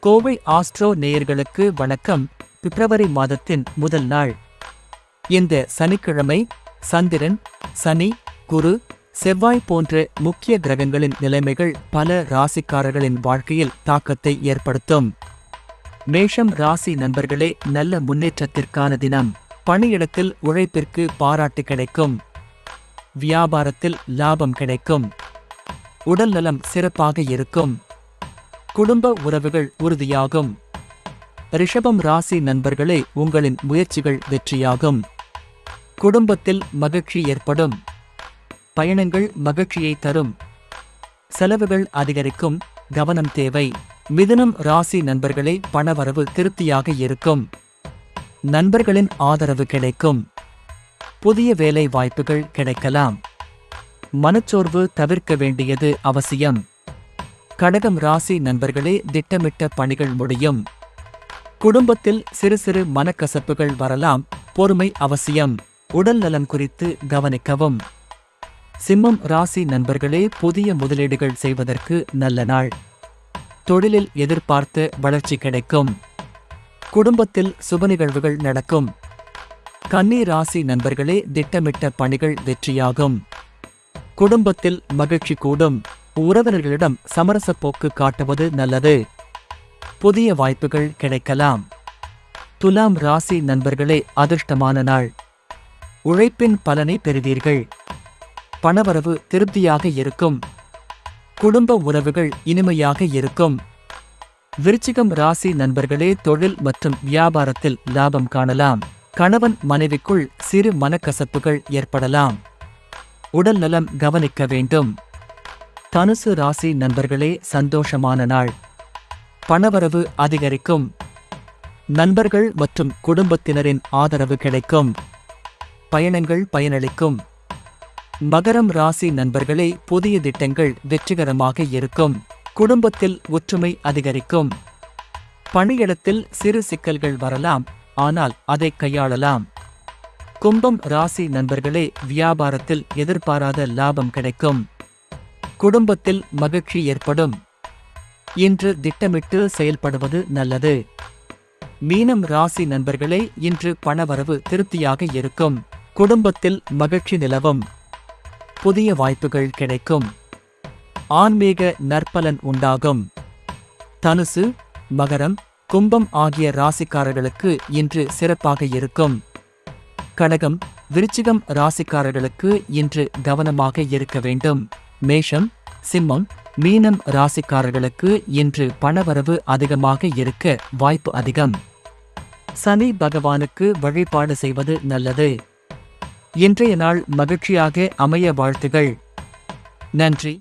Kovai astro நேயர்களுக்கு வணக்கம். பிப்ரவரி மாதத்தின் முதல் நாள். இந்த சனிக்கிழமை சந்திரன் சனி குரு செவ்வாய் போன்ற முக்கிய கிரகங்களின் நிலைமைகள் பல ராசிக்காரர்களின் வாழ்க்கையில் தாக்கத்தை ஏற்படுத்தும். மேஷம் ராசி நண்பர்களே நல்ல முன்னேற்றத்திற்கான தினம். பணியிடத்தில் உழைப்பிற்கு பாராட்டு கிடைக்கும். வியாபாரத்தில் லாபம் கிடைக்கும். உடல் நலம் சிறப்பாக இருக்கும். குடும்ப உறவுகள் உறுதியாகும். ரிஷபம் ராசி நண்பர்களே உங்களின் முயற்சிகள் வெற்றியாகும். குடும்பத்தில் மகிழ்ச்சி ஏற்படும். பயணங்கள் மகிழ்ச்சியை தரும். செலவுகள் அதிகரிக்கும். கவனம் தேவை. மிதுனம் ராசி நண்பர்களே பணவரவு திருப்தியாக இருக்கும். நண்பர்களின் ஆதரவு கிடைக்கும். புதிய வேலை வாய்ப்புகள் கிடைக்கலாம். மனச்சோர்வு தவிர்க்க வேண்டியது அவசியம். கடகம் ராசி நண்பர்களே திட்டமிட்ட பணிகள் முடியும். குடும்பத்தில் சிறு சிறு மனக்கசப்புகள் வரலாம் பொறுமை அவசியம். உடல் நலன் குறித்து கவனிக்கவும். சிம்மம் ராசி நண்பர்களே புதிய முதலீடுகள் செய்வதற்கு நல்ல நாள். தொழிலில் எதிர்பார்த்த வளர்ச்சி கிடைக்கும். குடும்பத்தில் சுப நிகழ்வுகள் நடக்கும். கன்னி ராசி நண்பர்களே திட்டமிட்ட பணிகள் வெற்றியாகும். குடும்பத்தில் மகிழ்ச்சி கூடும். உறவினர்களிடம் சமரச போக்கு காட்டுவது நல்லது. புதிய வாய்ப்புகள் கிடைக்கலாம். துலாம் ராசி நண்பர்களே அதிர்ஷ்டமான நாள். உழைப்பின் பலனை பெறுவீர்கள். பணவரவு திருப்தியாக இருக்கும். குடும்ப உறவுகள் இனிமையாக இருக்கும். விருச்சிகம் ராசி நண்பர்களே தொழில் மற்றும் வியாபாரத்தில் லாபம் காணலாம். கணவன் மனைவிக்குள் சிறு மனக்கசப்புகள் ஏற்படலாம். உடல் நலம் கவனிக்க வேண்டும். தனுசு ராசி நண்பர்களே சந்தோஷமான நாள். பணவரவு அதிகரிக்கும். நண்பர்கள் மற்றும் குடும்பத்தினரின் ஆதரவு கிடைக்கும். பயணங்கள் பயனளிக்கும். மகரம் ராசி நண்பர்களே புதிய திட்டங்கள் வெற்றிகரமாக இருக்கும். குடும்பத்தில் ஒற்றுமை அதிகரிக்கும். பணியிடத்தில் சிறு சிக்கல்கள் வரலாம் ஆனால் அதை கையாளலாம். கும்பம் ராசி நண்பர்களே வியாபாரத்தில் எதிர்பாராத லாபம் கிடைக்கும். குடும்பத்தில் மகிழ்ச்சி ஏற்படும். இன்று திட்டமிட்டு செயல்படுவது நல்லது. மீனம் ராசி நண்பர்களே இன்று பணவரவு திருப்தியாக இருக்கும். குடும்பத்தில் மகிழ்ச்சி நிலவும். புதிய வாய்ப்புகள் கிடைக்கும். ஆன்மீக நற்பலன் உண்டாகும். தனுசு மகரம் கும்பம் ஆகிய ராசிக்காரர்களுக்கு இன்று சிறப்பாக இருக்கும். கடகம் விருச்சிகம் ராசிக்காரர்களுக்கு இன்று கவனமாக இருக்க வேண்டும். மேஷம் சிம்மம் மீனம் ராசிக்காரர்களுக்கு இன்று பணவரவு அதிகமாக இருக்க வாய்ப்பு அதிகம். சனி பகவானுக்கு வழிபாடு செய்வது நல்லது. இன்றைய நாள் மகிழ்ச்சியாக அமைய வாழ்த்துகள். நன்றி.